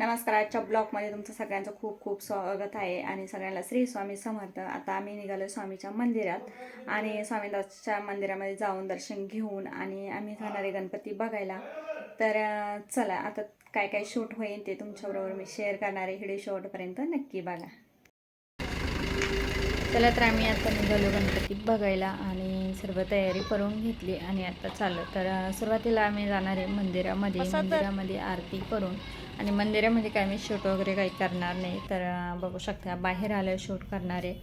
नमस्कार आजच्या ब्लॉगमध्ये तुमचं सगळ्यांचं खूप खूप स्वागत आहे आणि सगळ्यांना श्री स्वामी समर्थ. आता आम्ही निघालो स्वामीच्या मंदिरात आणि स्वामीदासच्या मंदिरामध्ये जाऊन दर्शन घेऊन आणि आम्ही जाणार आहे गणपती बघायला. तर चला आता काय काय शूट होईल ते तुमच्याबरोबर मी शेअर करणार आहे. हिडे शॉर्टपर्यंत नक्की बघा. चला तर आम्ही आता निघालो गणपती बघायला आणि सर्व तयारी करून घेतली आणि आता चाललो. तर सुरुवातीला आम्ही जाणार आहे मंदिरामध्ये. मंदिरामध्ये आरती करून. आणि मंदिरामध्ये काय मी शूट वगैरे काही करणार नाही. तर बघू शकता बाहेर आलं शूट करणार आहे.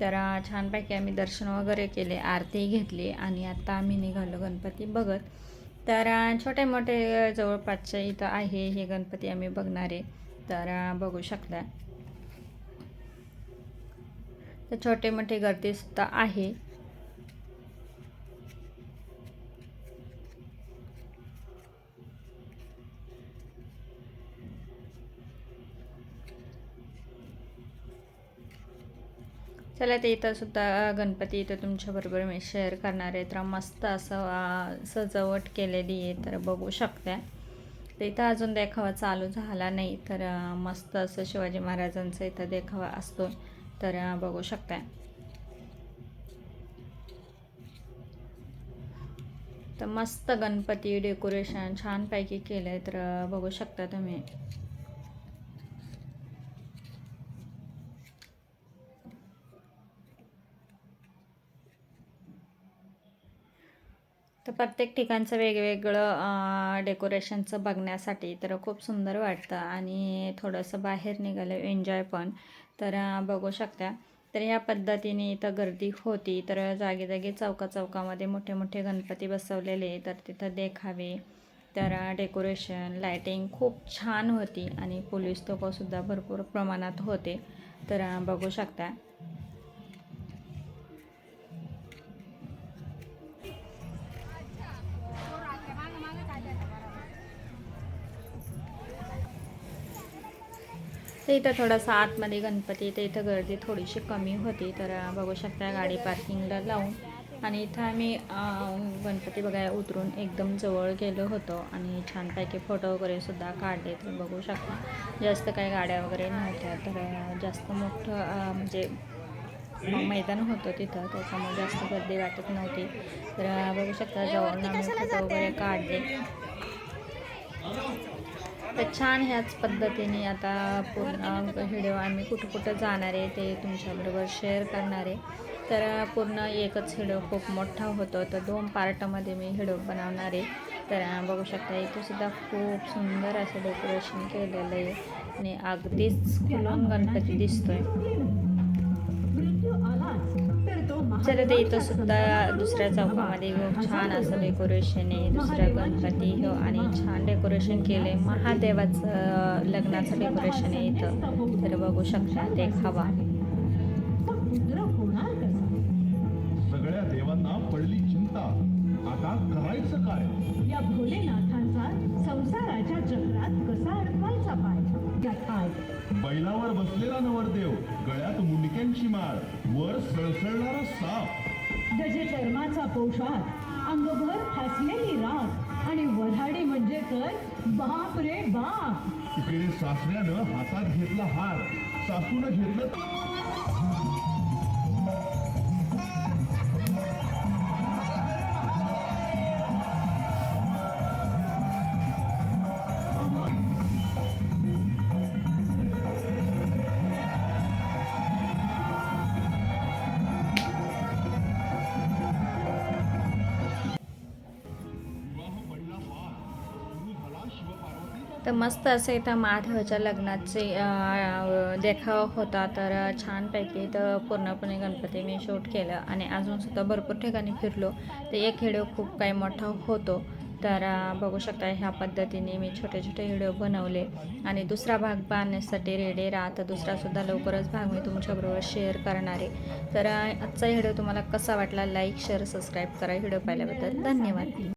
तर छानपैकी आम्ही दर्शन वगैरे केले आरती घेतली आणि आता आम्ही निघालो गणपती बघत. तर छोटे मोठे जवळपासचे इथं आहे हे गणपती आम्ही बघणार आहे. तर बघू शकता. तर छोटे मोठे गर्दी सुद्धा आहे. चला ते इथं सुद्धा गणपती इथं तुमच्याबरोबर मी शेअर करणार आहे. तर मस्त असं सजावट केलेली आहे. तर बघू शकता तर इथं अजून देखावा चालू झाला नाही. तर मस्त असं शिवाजी महाराजांचा इथं देखावा असतो. तर बघू शकता तर मस्त गणपती डेकोरेशन छानपैकी केलं आहे तर बघू शकता तुम्ही. तर प्रत्येक ठिकाणचं वेगवेगळं डेकोरेशनचं बघण्यासाठी तर खूप सुंदर वाटतं आणि थोडंसं बाहेर निघालं एन्जॉय पण. तर बघू शकता. तर ह्या पद्धतीने इथं गर्दी होती तर जागी जागी चौका चौकामध्ये मोठे मोठे गणपती बसवलेले तर तिथं देखावे तर डेकोरेशन लायटिंग खूप छान होती आणि पोलीस लोकंसुद्धा भरपूर प्रमाणात होते. तर बघू शकता. तर इथं थोडंसं आतमध्ये गणपती तर इथं गर्दी थोडीशी कमी होती तर बघू शकता गाडी पार्किंगला लावून. आणि इथं आम्ही गणपती बघायला उतरून एकदम जवळ गेलो होतो आणि छानपैकी फोटो वगैरे सुद्धा काढले. तर बघू शकता जास्त काही गाड्या वगैरे नव्हत्या तर जास्त मोठं म्हणजे मैदान होतं तिथं त्याच्यामुळे जास्त गर्दी वाटत नव्हती. तर बघू शकता जवळून आम्ही फोटो वगैरे काढले. तर छान ह्याच पद्धतीने आता पूर्ण व्हिडिओ आम्ही कुठं कुठं जाणार आहे ते तुमच्याबरोबर शेअर करणार आहे. तर पूर्ण एकच व्हिडिओ खूप मोठा होतो. तर दोन पार्टमध्ये मी व्हिडिओ बनवणार आहे. तर बघू शकता इथे सुद्धा खूप सुंदर असं डेकोरेशन केलेलं आहे. आणि अगदीच खुलून गणपती दिसतोय. चला ते इथं सुद्धा दुसऱ्या चौकामध्ये खूप छान असं डेकोरेशन आहे. दुसऱ्या गणपती हो आणि छान डेकोरेशन केलं आहे महादेवाचं लग्नाचं डेकोरेशन आहे इथं. तर बघू शकता देखावा सगळ्या देवांना पडली चिंता. आता करायचं काय? या भोलेनाथांचा संसाराच्या कसा अडकवायचा बैलावर बसलेला नवरदेव गळ्यात मुंडक्यांची माळ वर सळसळणारा साप. गजे चर्माचा पोशाख अंगभर फासलेली राख आणि वऱ्हाडी म्हणजे तर बाप रे बाप. इकडे सासऱ्यानं हातात घेतला हार. सासूनं घेतलं तर मस्त असं इथं माधवच्या लग्नाचे देखाव होता. तर छानपैकी इथं पूर्णपणे गणपती मी शूट केलं आणि अजूनसुद्धा भरपूर ठिकाणी फिरलो. तर एक व्हिडिओ खूप काही मोठा होतो. तर बघू शकता ह्या पद्धतीने मी छोटे छोटे व्हिडिओ बनवले. आणि दुसरा भाग पाहण्यासाठी रेडी राहा. तर दुसरासुद्धा लवकरच भाग मी तुमच्याबरोबर शेअर करणार आहे. तर आजचा व्हिडिओ तुम्हाला कसा वाटला? लाईक शेअर सबस्क्राईब करा व्हिडिओ पाहिल्याबद्दल धन्यवाद.